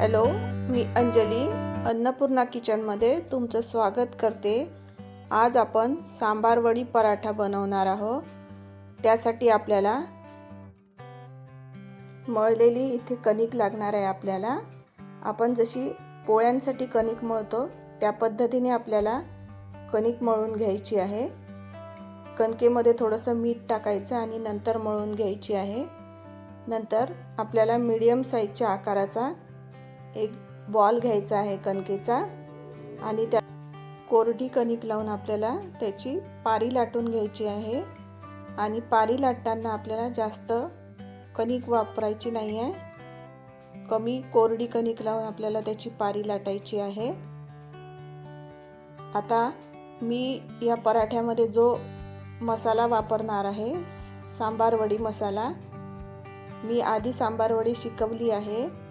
Hello मी अंजली अन्नपूर्णा किचनमध्ये तुमचं स्वागत करते. आज आपण सांबारवडी पराठा बनवणार आहोत. त्यासाठी आपल्याला मळलेली इथे कणिक लागणार आहे आपल्याला. आपण जशी पोळ्यांसाठी कणिक मळतो त्या पद्धतीने आपल्याला कणिक मळून घ्यायची आहे. कणकेमध्ये थोडंसं मीठ टाकायचं आणि नंतर मळून घ्यायची आहे. नंतर आपल्याला मीडियम साईजच्या आकाराचा एक बॉल घ्यायचा आहे कणकेचा आणि त्या कोरडी कणिक लावून आपल्याला त्याची पारी लाटून घ्यायची आहे. आणि पारी लाटताना आपल्याला जास्त कणिक वापरायची नाही आहे. कमी कोरडी कणिक लावून आपल्याला त्याची पारी लाटायची आहे. आता मी या पराठ्यामध्ये जो मसाला वापरणार आहे सांबारवडी मसाला मी आधी सांबारवडी शिकवली आहे.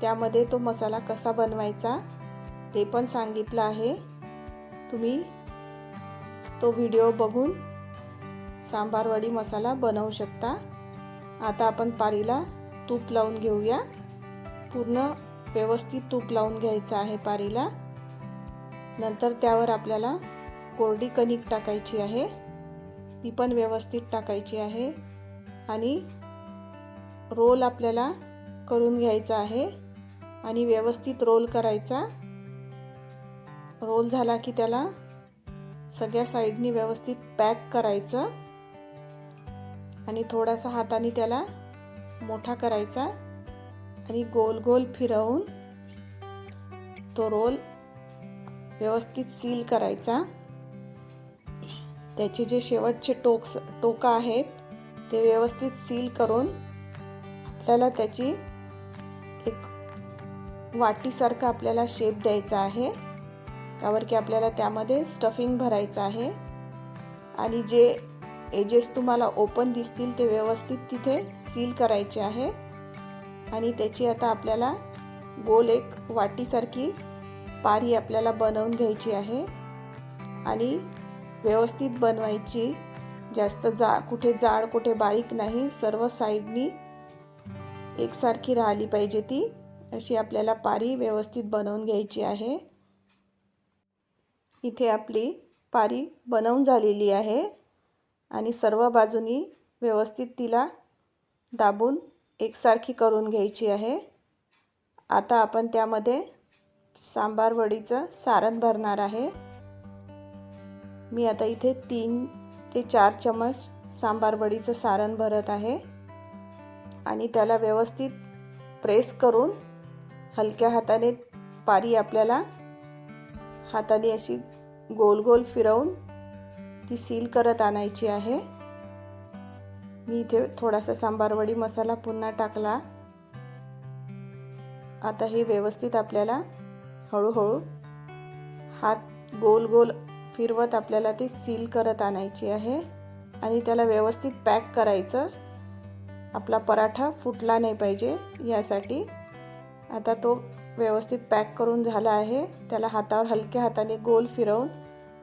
त्यामध्ये तो मसाला कसा बनवायचा ते पण सांगितलं आहे. तुम्ही तो व्हिडिओ बघून सांबारवडी मसाला बनवू शकता. आता आपण पारीला तूप लावून घेऊया. पूर्ण व्यवस्थित तूप लावून घ्यायचं आहे पारीला. नंतर त्यावर आपल्याला कोरडी कणिक टाकायची आहे. ती पण व्यवस्थित टाकायची आहे. आणि रोल आपल्याला करून घ्यायचा आहे. आणि व्यवस्थित रोल करायचा. रोल झाला की त्याला सगळ्या साईडनी व्यवस्थित पॅक करायचं. आणि थोडासा हाताने त्याला मोठा करायचा. आणि गोल गोल फिरवून तो रोल व्यवस्थित सील करायचा. त्याचे जे शेवटचे टोक्स टोका आहेत ते व्यवस्थित सील करून आपल्याला त्याची वाटीसारखा आपल्याला शेप द्यायचा आहे. कावर की आपल्याला त्यामध्ये स्टफिंग भरायचं आहे. आणि जे एजेस तुम्हाला ओपन दिसतील ते व्यवस्थित तिथे सील करायचे आहे. आणि त्याची आता आपल्याला गोल एक वाटीसारखी पारी आपल्याला बनवून घ्यायची आहे. आणि व्यवस्थित बनवायची. जास्त जा कुठे जाड कुठे बारीक नाही. सर्व साईडनी एकसारखी राहिली पाहिजे ती. अशी आपल्याला पारी व्यवस्थित बनवून घ्यायची आहे. इथे आपली पारी बनवून झालेली आहे आणि सर्व बाजूनी व्यवस्थित तिला दाबून एकसारखी करून घ्यायची आहे. आता आपण त्यामध्ये सांबार वडीचं सारण भरणार आहे. मी आता इथे तीन ते चार चमच सांबार वडीचं सारण भरत आहे आणि त्याला व्यवस्थित प्रेस करून हलक्या हाताने पारी आपल्याला हाताने अशी गोल गोल फिरवून ती सील करत आणायची आहे. मी इथे थोडासा सांबारवडी मसाला पुन्हा टाकला. आता हे व्यवस्थित आपल्याला हळूहळू हात गोल गोल फिरवत आपल्याला ती सील करत आणायची आहे आणि त्याला व्यवस्थित पॅक करायचं. आपला पराठा फुटला नाही पाहिजे यासाठी आता तो व्यवस्थित पॅक करून झाला आहे. त्याला हातावर हलक्या हाताने गोल फिरवून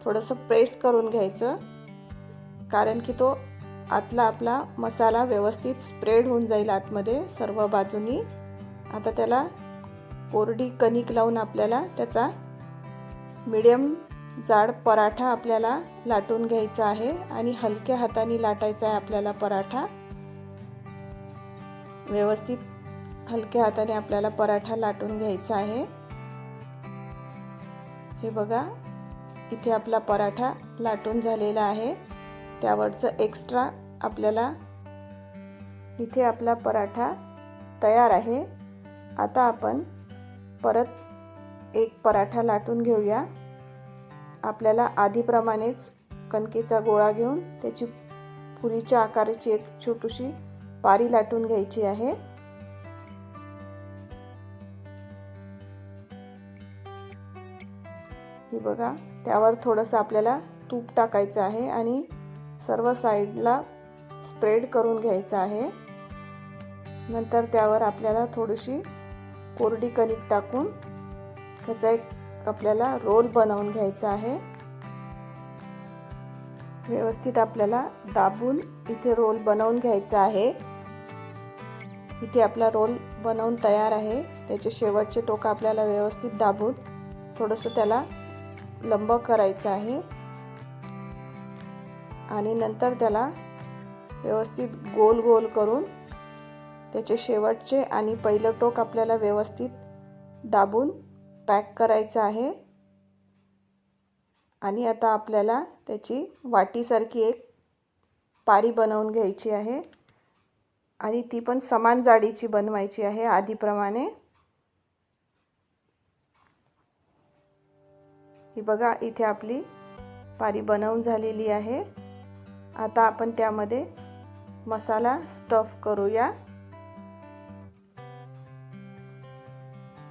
थोडंसं प्रेस करून घ्यायचं. कारण की तो आतला आपला मसाला व्यवस्थित स्प्रेड होऊन जाईल आतमध्ये सर्व बाजूनी. आता त्याला कोरडी कणिक लावून आपल्याला त्याचा मिडियम जाड पराठा आपल्याला लाटून घ्यायचा आहे आणि हलक्या हाताने लाटायचा आहे आपल्याला पराठा. व्यवस्थित हलक्या हाताने आपल्याला पराठा लाटून घ्यायचा आहे. हे बघा इथे आपला पराठा लाटून झालेला आहे. त्यावरचं एक्स्ट्रा आपल्याला इथे आपला पराठा तयार आहे. आता आपण परत एक पराठा लाटून घेऊया. आपल्याला आधीप्रमाणेच कणकेचा गोळा घेऊन त्याची पुरीच्या आकाराची एक छोटीशी पारी लाटून घ्यायची आहे. ही बघा. त्यावर थोडंसं आपल्याला तूप टाकायचं आहे आणि सर्व साईडला स्प्रेड करून घ्यायचं आहे. नंतर त्यावर आपल्याला थोडीशी कोरडी कणिक टाकून त्याचा एक आपल्याला रोल बनवून घ्यायचा आहे. व्यवस्थित आपल्याला दाबून इथे रोल बनवून घ्यायचा आहे. इथे आपला रोल बनवून तयार आहे. त्याचे शेवटचे टोकं आपल्याला व्यवस्थित दाबून थोडंसं त्याला लंब करायचं आहे. आणि नंतर त्याला व्यवस्थित गोल गोल करून त्याचे शेवटचे आणि पहिलं टोक आपल्याला व्यवस्थित दाबून पॅक करायचं आहे. आणि आता आपल्याला त्याची वाटीसारखी एक पारी बनवून घ्यायची आहे. आणि ती पण समान जाडीची बनवायची आहे आधीप्रमाणे. ही बघा इथे आपली पारी बनवून झालेली आहे. आता आपण त्यामध्ये मसाला स्टफ करूया.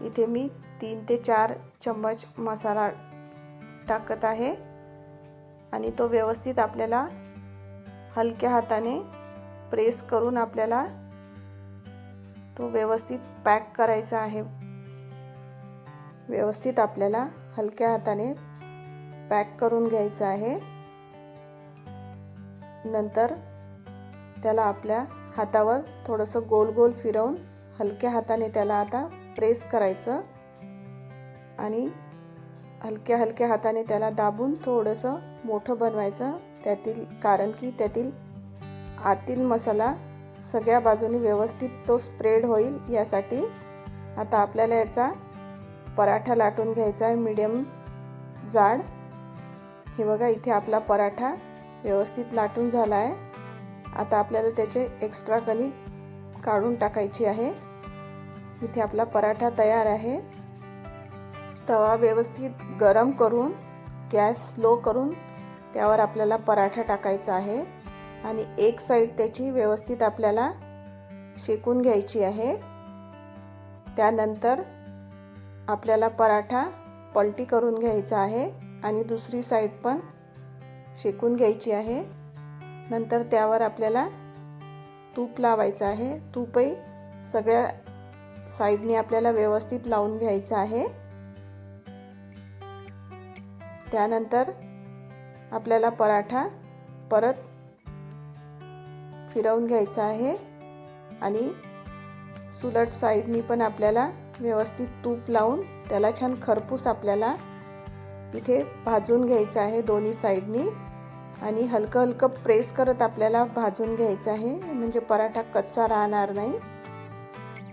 इथे मी तीन ते चार चम्मच मसाला टाकत आहे. आणि तो व्यवस्थित आपल्याला हलक्या हाताने प्रेस करून आपल्याला तो व्यवस्थित पॅक करायचा आहे. व्यवस्थित आपल्याला हलक्या हाताने पॅक करून घ्यायचं आहे. नंतर त्याला आपल्या हातावर थोडंसं गोल गोल फिरवून हलक्या हाताने त्याला आता प्रेस करायचं आणि हलक्या हलक्या हाताने त्याला दाबून थोडंसं मोठं बनवायचं. त्यातील कारण की त्यातील आतील मसाला सगळ्या बाजूनी व्यवस्थित तो स्प्रेड होईल यासाठी आता आपल्याला याचा पराठा लाटून घ्यायचा आहे मिडियम जाड. हे बघा इथे आपला पराठा व्यवस्थित लाटून झाला आहे. आता आपल्याला त्याचे एक्स्ट्रा कणिक काढून टाकायची आहे. इथे आपला पराठा तयार आहे. तवा व्यवस्थित गरम करून गॅस स्लो करून त्यावर आपल्याला पराठा टाकायचा आहे. आणि एक साईड त्याची व्यवस्थित आपल्याला शेकून घ्यायची आहे. त्यानंतर आपल्याला पराठा पलटी करून घ्यायचा आहे आणि दुसरी साईड पण शेकून घ्यायची आहे. नंतर त्यावर आपल्याला तूप लावायचं आहे. तूपही सगळ्या साईडने आपल्याला व्यवस्थित लावून घ्यायचं आहे. त्यानंतर आपल्याला पराठा परत फिरवून घ्यायचा आहे आणि सुलट साईडनी पण आपल्याला व्यवस्थित तूप लावून त्याला छान खरपूस आपल्याला इथे भाजून घ्यायचं आहे दोन्ही साईडनी. आणि हलकं हलकं प्रेस करत आपल्याला भाजून घ्यायचं आहे. म्हणजे पराठा कच्चा राहणार नाही.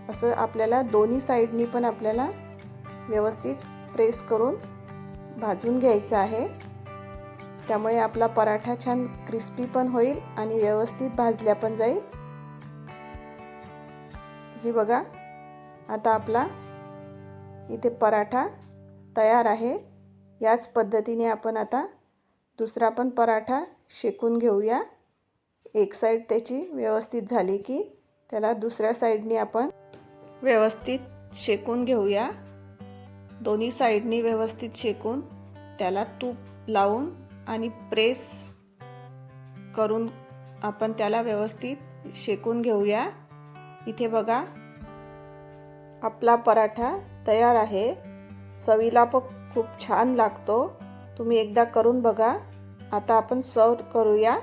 असं आपल्याला दोन्ही साईडनी पण आपल्याला व्यवस्थित प्रेस करून भाजून घ्यायचं आहे. त्यामुळे आपला पराठा छान क्रिस्पी पण होईल आणि व्यवस्थित भाजल्या पण जाईल. हे बघा आता आपला इथे पराठा तयार आहे. याच पद्धतीने आपण आता दुसरा पण पराठा शेकून घेऊया. एक साईड त्याची व्यवस्थित झाली की त्याला दुसऱ्या साईडनी आपण व्यवस्थित शेकून घेऊया. दोन्ही साईडनी व्यवस्थित शेकून त्याला तूप लावून आणि प्रेस करून आपण त्याला व्यवस्थित शेकून घेऊया. इथे बघा आपला पराठा तयार आहे. चवीला पण खूप छान लागतो. तुम्ही एकदा करून बघा. आता आपण सर्व करूया.